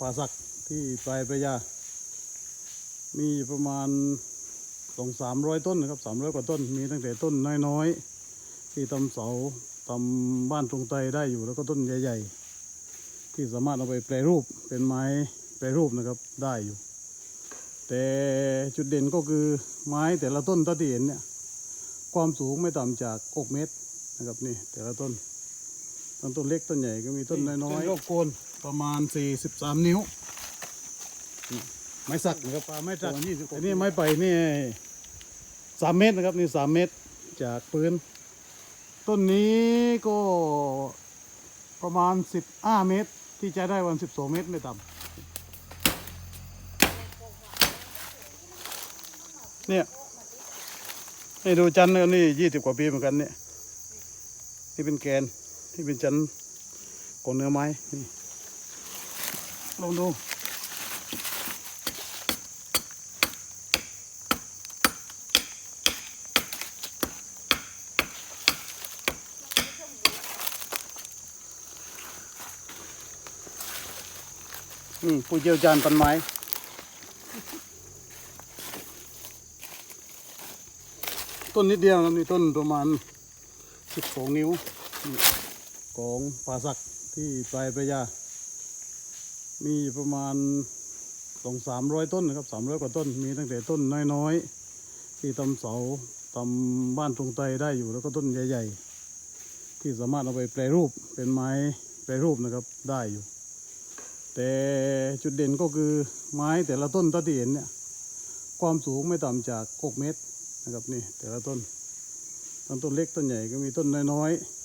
ป่าสักที่ปลายพระยา มีประมาณสองสามร้อยต้นนะครับสามร้อยกว่าต้น มีตั้งแต่ต้นน้อยๆ ที่ทำเสาทำบ้านตรงไตได้อยู่แล้วก็ต้นใหญ่ ๆ ที่สามารถเอาไปแปรรูปเป็นไม้แปรรูปนะครับได้อยู่ แต่จุดเด่นก็คือไม้แต่ละต้นที่เห็นเนี่ยความสูงไม่ต่ำจากอกเมตรนะครับนี่แต่ละต้น ต้นต้นเล็กต้นใหญ่ก็มีต้นน้อยๆรอบโคนประมาณ 43 นิ้วนี่ไม้สักนะครับไม้สักอันนี้ไม้ไปนี่สามเมตรนะครับนี่สามเมตรจากพื้นต้นนี้ก็ประมาณ 15 เมตร ที่จะได้วัน 12 เมตรไม่ต่ำเนี่ยให้ดูจันทร์นะครับนี่ยี่สิบกว่าปีเหมือนกันเนี่ย ที่เป็นแกน ที่เป็นจันทร์ของเนื้อไม้นี่ลองดูนี่ผู้เชี่ยวชาญต้นไม้ต้นนิดเดียวครับนี่ต้นประมาณสิบสองนิ้วนี่ ของป่าสักที่ปลายพระยา มีประมาณสองสามร้อยต้นนะครับสามร้อยกว่าต้น มีตั้งแต่ต้นน้อยๆ ที่ทำเสาทำบ้านตรงไตได้อยู่แล้วก็ต้นใหญ่ ๆ ที่สามารถเอาไปแปรรูปเป็นไม้แปรรูปนะครับได้อยู่ แต่จุดเด่นก็คือไม้แต่ละต้นที่เห็นเนี่ยความสูงไม่ต่ำจาก 6 เมตรนะครับนี่แต่ละต้นต้นต้นเล็กต้นใหญ่ก็มีต้นน้อยๆ